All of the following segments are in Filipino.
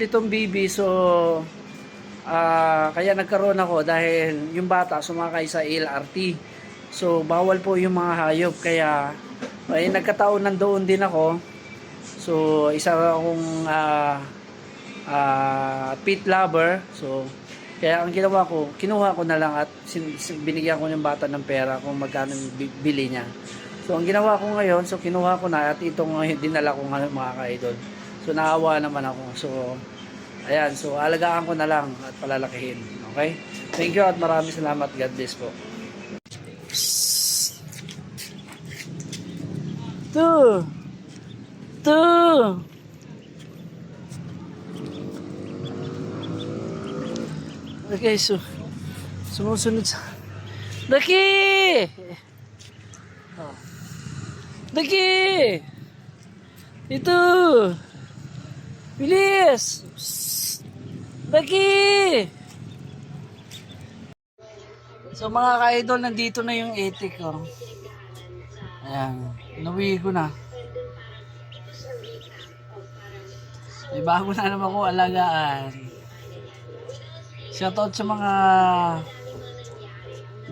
itong bibi so ah, kaya nagkaroon ako dahil yung bata sumakay sa LRT so bawal po yung mga hayop kaya ay nagkataon nandoon din ako. So isa akong ah, ah, pet lover. So kaya ang ginawa ko kinuha ko na lang at binigyan ko yung bata ng pera kung magkano bili niya. So ang ginawa ko ngayon so kinuha ko na at itong dinala ko ngayon mga ka-idol So naawa naman ako. So ayan, so alagaan ko na lang at palalakihin. Okay? Thank you at maraming salamat. God bless po. Two. Two. Okay, so sumusunod sa Daki! Daki! Ito! Bilis! Daki! So mga ka-idol, nandito na yung etik ko. Ayan, inuwi ko na. May bago na naman ko alagaan. Shoutout sa mga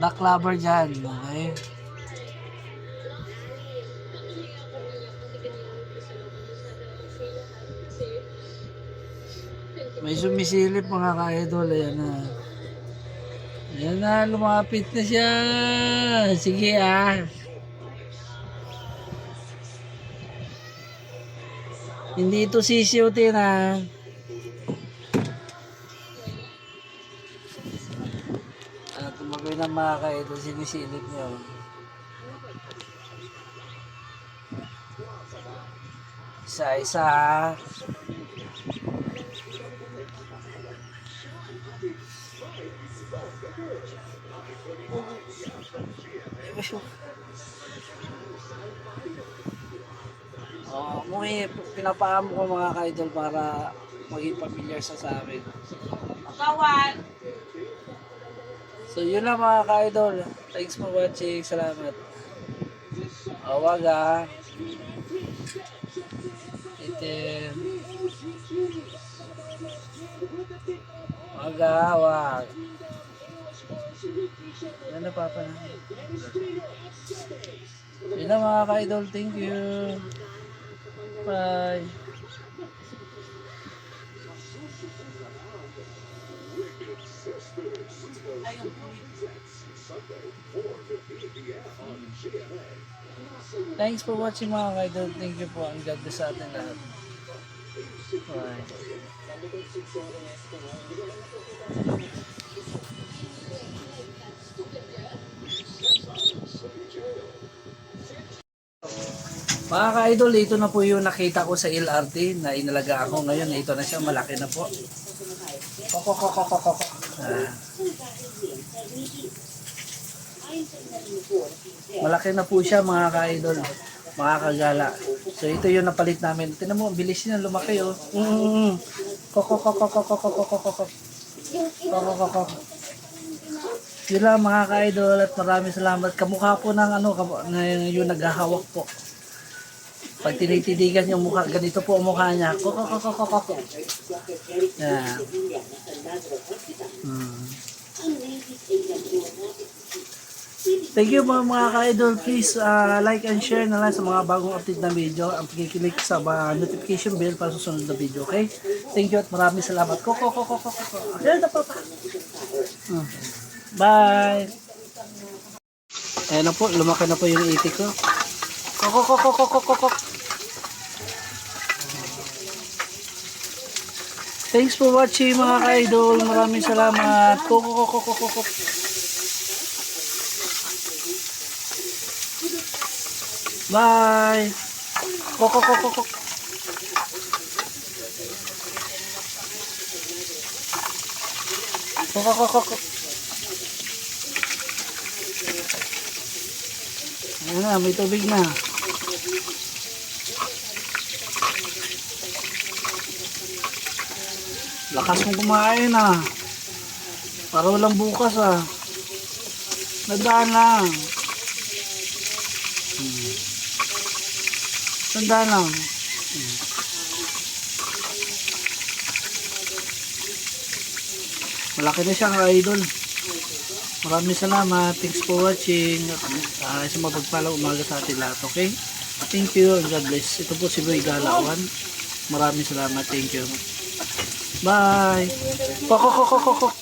duck lover dyan, okay? May sumisilip mga ka-idol. Ayan na. Ayan na, lumapit na siya. Sige ah. Hindi ito sisiutin ah. Ano, tumagoy ng mga ka-idol. Sinisilip niyo. Isa-isa ah. Oh, umuwi, pinapaamo ko mga ka-idol para maging familiar sa sa amin. Kawan! So yun lang mga ka-idol. Thanks for watching. Salamat. Awag ah. Itim. Wag ah, wag. Yan na papa na. Yun lang mga ka-idol. Thank you. Bye. Thanks for watching mga ka-idol. Thank you po. Ang God bless sa atin lahat. Bye. Mga ka-idol, ito na po yung nakita ko sa LRT na inalaga ako ngayon. Ito na siya, malaki na po. Koko, koko, koko, koko. Ah. Malaki na po siya mga ka-idol, mga kagala. So ito yung napalit namin. Tinan mo, bilis niya lumaki oh. Mm. Koko, koko, koko, koko, koko, koko. Koko, koko. Yun lang mga ka-idol at maraming salamat. Kamukha po ng ano, kam- yung naghahawak po. Pag tinitidigan yung mukha, ganito po ang mukha niya. Kokokokokokok. Yan. Hmm. Thank you mga mga ka-idol. Please uh, like and share na lang sa mga bagong update na video. Ang pagkikilik sa uh, notification bell para susunod na video. Okay? Thank you at maraming salamat. Koko, koko, koko, koko. Ayan na papa. Hmm. Bye. Ayan na po. Lumaki na po yung itik ko. Koko, koko, koko, koko. Thanks for watching mga ka-idol. Maraming salamat. Koko, koko, koko, koko. Bye. Koko, koko, koko. Koko, koko, koko. Ayan na, may tubig na. Lakas mong kumain ah. Para walang bukas ah. Nadaan lang. Hmm. Tandaan lang. Hmm. Malaki na siya mga idol. Maraming salamat. Thanks for watching. Uh, sa mapagpalang umaga sa atin lahat. Okay? Thank you and God bless. Ito po si Boy Galawan. Maraming salamat. Thank you. Bye. Kok,